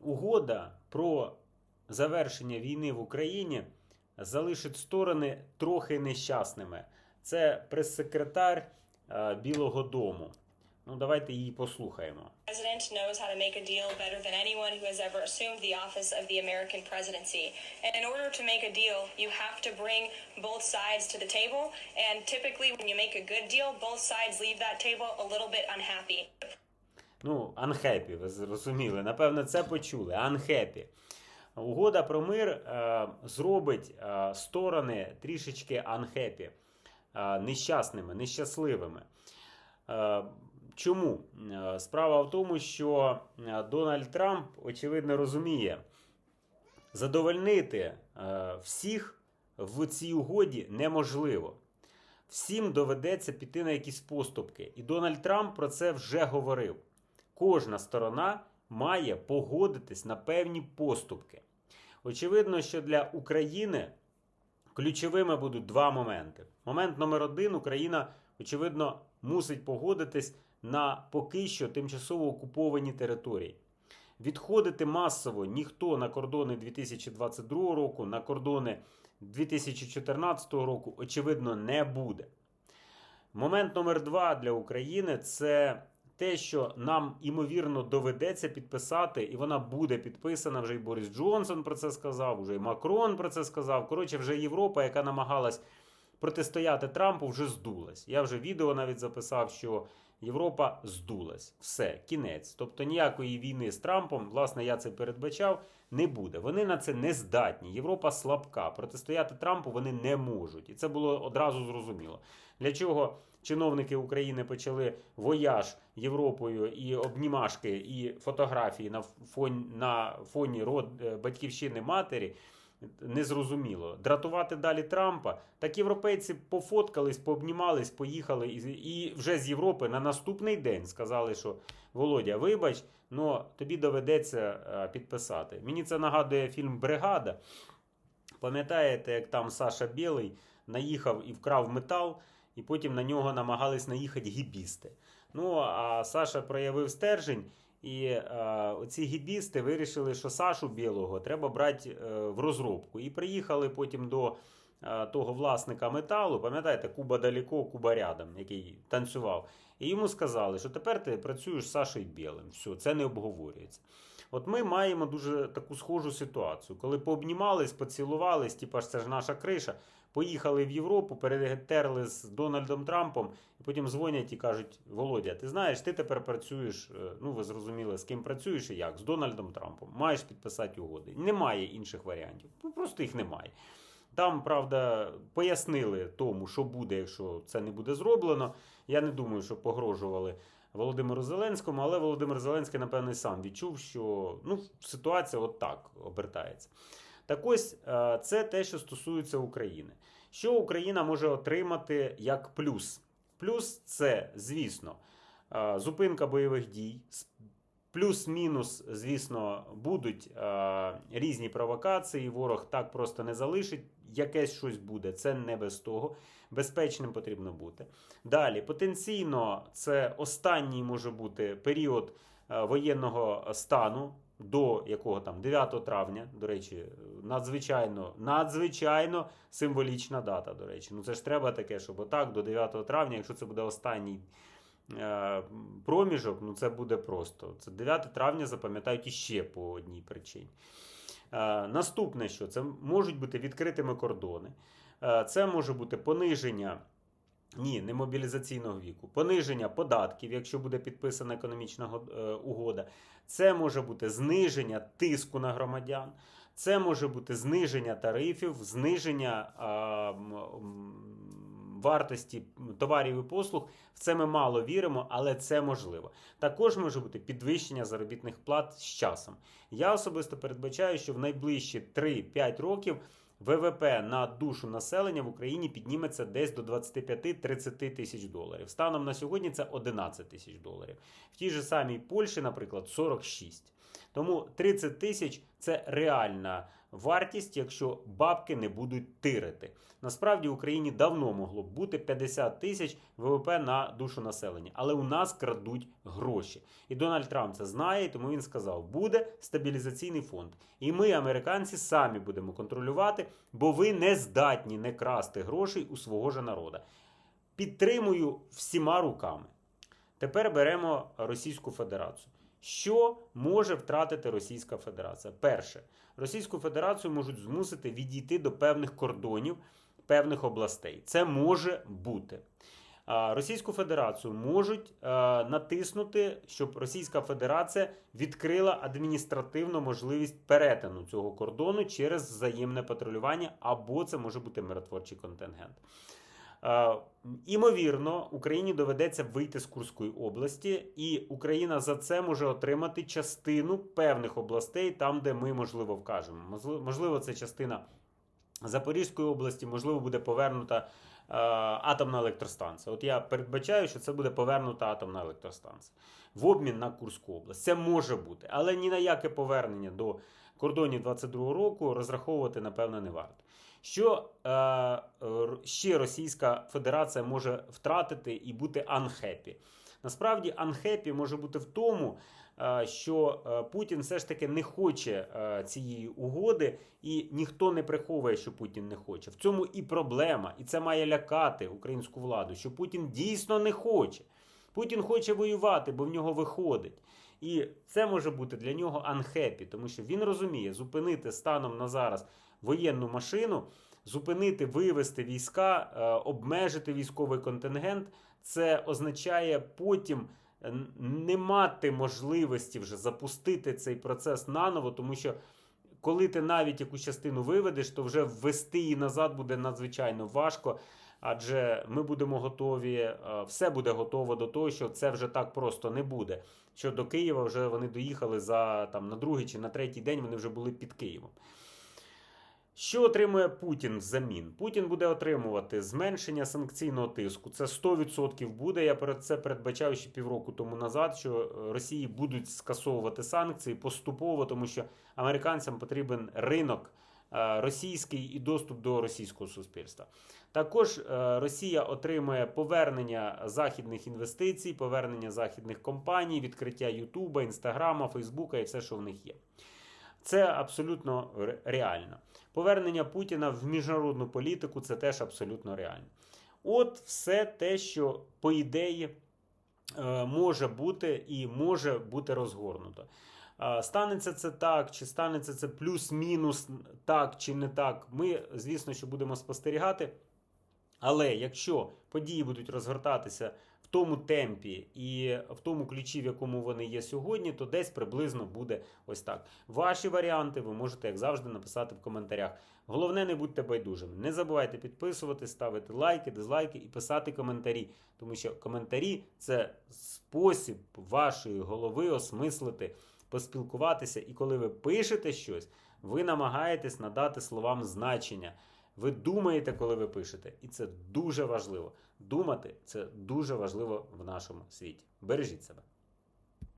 угода про завершення війни в Україні залишить сторони трохи нещасними. Це прес-секретар е, Білого Дому. Ну, давайте її послухаємо. president knows how to make a deal better than anyone who has ever assumed the office of the American presidency. And in order to make a deal, you have to bring both sides to the table. And typically, when you make a good deal, both sides leave that table a little bit unhappy. Ну, unhappy, ви зрозуміли. Напевно, це почули. Unhappy. Угода про мир е, зробить е, сторони трішечки unhappy, е, нещасними, нещасливими. Е, чому? Е, справа в тому, що е, Дональд Трамп, очевидно, розуміє, задовольнити е, всіх в цій угоді неможливо. Всім доведеться піти на якісь поступки. І Дональд Трамп про це вже говорив. Кожна сторона має погодитись на певні поступки. Очевидно, що для України ключовими будуть два моменти. Момент номер один: Україна, очевидно, мусить погодитись на поки що тимчасово окуповані території. Відходити масово ніхто на кордони 2022 року, на кордони 2014 року, очевидно, не буде. Момент номер два для України це те, що нам імовірно доведеться підписати, і вона буде підписана. Вже і Борис Джонсон про це сказав, вже і Макрон про це сказав. Коротше, вже Європа, яка намагалась протистояти Трампу, вже здулась. Я вже відео навіть записав, що Європа здулась. Все, кінець. Тобто ніякої війни з Трампом, власне, я це передбачав, не буде. Вони на це не здатні. Європа слабка. Протистояти Трампу вони не можуть. І це було одразу зрозуміло. Для чого чиновники України почали вояж Європою і обнімашки, і фотографії на фоні, на фоні род е, батьківщини матері. Незрозуміло. Дратувати далі Трампа. Так європейці пофоткались, пообнімались, поїхали і, вже з Європи на наступний день сказали, що Володя, вибач, но тобі доведеться е, підписати. Мені це нагадує фільм Бригада. Пам'ятаєте, як там Саша Білий наїхав і вкрав метал, і потім на нього намагались наїхати гібісти. Ну, а Саша проявив стержень. І е, оці гібісти вирішили, що Сашу Білого треба брати е, в розробку. І приїхали потім до е, того власника металу, пам'ятаєте, Куба далеко, Куба рядом, який танцював. І йому сказали, що тепер ти працюєш з Сашою Білим. Все, це не обговорюється. От ми маємо дуже таку схожу ситуацію, коли пообнімались, поцілувались, типа ж це ж наша криша. Поїхали в Європу, перетерли з Дональдом Трампом, і потім дзвонять і кажуть: Володя, ти знаєш, ти тепер працюєш. е, Ну, ви зрозуміли, з ким працюєш і як? З Дональдом Трампом. Маєш підписати угоди. Немає інших варіантів. Ну, просто їх немає. Там, правда, пояснили тому, що буде, якщо це не буде зроблено. Я не думаю, що погрожували Володимиру Зеленському, але Володимир Зеленський, напевно, сам відчув, що ну, ситуація от так обертається. Так ось е, це те, що стосується України. Що Україна може отримати як плюс? Плюс це, звісно, е, зупинка бойових дій. Плюс-мінус, звісно, будуть е, різні провокації. Ворог так просто не залишить. Якесь щось буде. Це не без того. Безпечним потрібно бути. Далі, потенційно, це останній може бути період е, воєнного стану до якого там 9 травня. До речі, надзвичайно, надзвичайно символічна дата. До речі, ну це ж треба таке, щоб отак до 9 травня, якщо це буде останній. е, Проміжок, ну це буде просто. Це 9 травня запам'ятають іще по одній причині. Е, Наступне, що це можуть бути відкритими кордони, Е, це може бути пониження. Ні, не мобілізаційного віку, пониження податків, якщо буде підписана економічна е, угода. Це може бути зниження тиску на громадян, це може бути зниження тарифів, зниження а, вартості товарів і послуг. В це ми мало віримо, але це можливо. Також може бути підвищення заробітних плат з часом. Я особисто передбачаю, що в найближчі 3-5 років. ВВП на душу населення в Україні підніметься десь до 25-30 тисяч доларів. Станом на сьогодні це 11 тисяч доларів. В тій же самій Польщі, наприклад, 46. Тому 30 тисяч це реальна вартість, якщо бабки не будуть тирити. Насправді в Україні давно могло б бути 50 тисяч ВВП на душу населення, але у нас крадуть гроші. І Дональд Трамп це знає, тому він сказав: буде стабілізаційний фонд. І ми, американці, самі будемо контролювати, бо ви не здатні не красти грошей у свого ж народа. Підтримую всіма руками. Тепер беремо Російську Федерацію. Що може втратити Російська Федерація? Перше, Російську Федерацію можуть змусити відійти до певних кордонів певних областей. Це може бути. Російську Федерацію можуть е, натиснути, щоб Російська Федерація відкрила адміністративну можливість перетину цього кордону через взаємне патрулювання, або це може бути миротворчий контингент. Е, Імовірно, Україні доведеться вийти з Курської області, і Україна за це може отримати частину певних областей, там, де ми, можливо, вкажемо. Можливо, це частина Запорізької області, можливо, буде повернута е, атомна електростанція. От я передбачаю, що це буде повернута атомна електростанція в обмін на Курську область. Це може бути, але ні на яке повернення до кордонів 22 року розраховувати, напевно, не варто. Що е, ще Російська Федерація може втратити і бути анхепі? Насправді, анхепі може бути в тому, е, що е, Путін все ж таки не хоче е, цієї угоди, і ніхто не приховує, що Путін не хоче. В цьому і проблема, і це має лякати українську владу, що Путін дійсно не хоче. Путін хоче воювати, бо в нього виходить. І це може бути для нього анхепі, тому що він розуміє, зупинити станом на зараз воєнну машину, зупинити, вивести війська, е, обмежити військовий контингент. Це означає потім е, не мати можливості вже запустити цей процес наново, тому що. Коли ти навіть якусь частину виведеш, то вже ввести її назад буде надзвичайно важко. Адже ми будемо готові, е, все буде готово до того, що це вже так просто не буде. Що до Києва вже вони доїхали за там на другий чи на третій день вони вже були під Києвом. Що отримує Путін взамін? Путін буде отримувати зменшення санкційного тиску. Це 100% буде. Я перед це передбачав ще півроку тому назад, що Росії будуть скасовувати санкції поступово, тому що американцям потрібен ринок е, російський і доступ до російського суспільства. Також е, Росія отримує повернення західних інвестицій, повернення західних компаній, відкриття Ютуба, Інстаграма, Фейсбука і все, що в них є. Це абсолютно ре- реально. Повернення Путіна в міжнародну політику це теж абсолютно реально. От все те, що по ідеї е, може бути і може бути розгорнуто. Е, Станеться це так, чи станеться це плюс-мінус так чи не так. Ми, звісно, що будемо спостерігати. Але якщо події будуть розгортатися в тому темпі і в тому ключі, в якому вони є сьогодні, то десь приблизно буде ось так. Ваші варіанти ви можете, як завжди, написати в коментарях. Головне, не будьте байдужими. Не забувайте підписувати, ставити лайки, дизлайки і писати коментарі, тому що коментарі це спосіб вашої голови осмислити, поспілкуватися. І коли ви пишете щось, ви намагаєтесь надати словам значення. Ви думаєте, коли ви пишете, і це дуже важливо. Думати це дуже важливо в нашому світі. Бережіть себе.